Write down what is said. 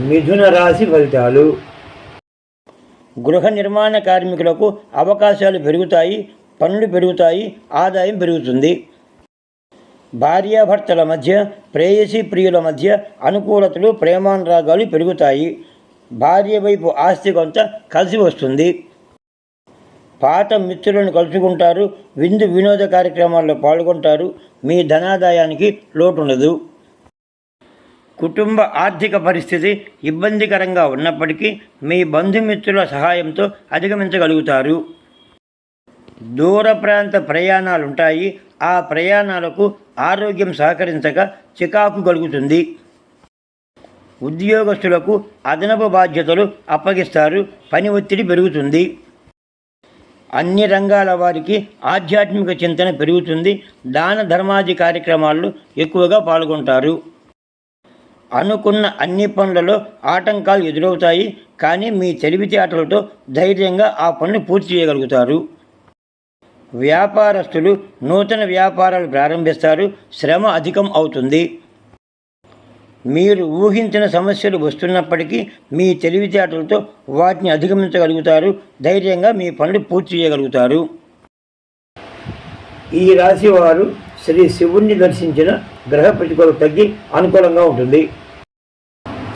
మిథున రాశి ఫలితాలు. గృహ నిర్మాణ కార్మికులకు అవకాశాలు పెరుగుతాయి పనులు పెరుగుతాయి ఆదాయం పెరుగుతుంది. భార్యాభర్తల మధ్య ప్రేయసి ప్రియుల మధ్య అనుకూలతలు ప్రేమానురాగాలు పెరుగుతాయి. భార్య వైపు ఆస్తి కొంత కలిసి వస్తుంది. పాత మిత్రులను కలుసుకుంటారు విందు వినోద కార్యక్రమాల్లో పాల్గొంటారు. మీ ధనాదాయానికి లోటుండదు. కుటుంబ ఆర్థిక పరిస్థితి ఇబ్బందికరంగా ఉన్నప్పటికీ మీ బంధుమిత్రుల సహాయంతో అధిగమించగలుగుతారు. దూర ప్రాంత ప్రయాణాలు ఉంటాయి ఆ ప్రయాణాలకు ఆరోగ్యం సహకరించక చికాకు కలుగుతుంది. ఉద్యోగస్తులకు అదనపు బాధ్యతలు అప్పగిస్తారు. పని ఒత్తిడి పెరుగుతుంది. అన్ని రంగాల వారికి ఆధ్యాత్మిక చింతన పెరుగుతుంది. దాన ధర్మాది కార్యక్రమాల్లో ఎక్కువగా పాల్గొంటారు. అనుకున్న అన్ని పనులలో ఆటంకాలు ఎదురవుతాయి కానీ మీ తెలివితేటలతో ధైర్యంగా ఆ పనులు పూర్తి చేయగలుగుతారు. వ్యాపారస్తులు నూతన వ్యాపారాలు ప్రారంభిస్తారు శ్రమ అధికం అవుతుంది. మీరు ఊహించిన సమస్యలు వస్తున్నప్పటికీ మీ తెలివితేటలతో వాటిని అధిగమించగలుగుతారు ధైర్యంగా మీ పనులు పూర్తి చేయగలుగుతారు. ఈ రాశి వారు శ్రీ శివుణ్ణి దర్శించిన గ్రహ ప్రతికూల తగ్గి అనుకూలంగా ఉంటుంది.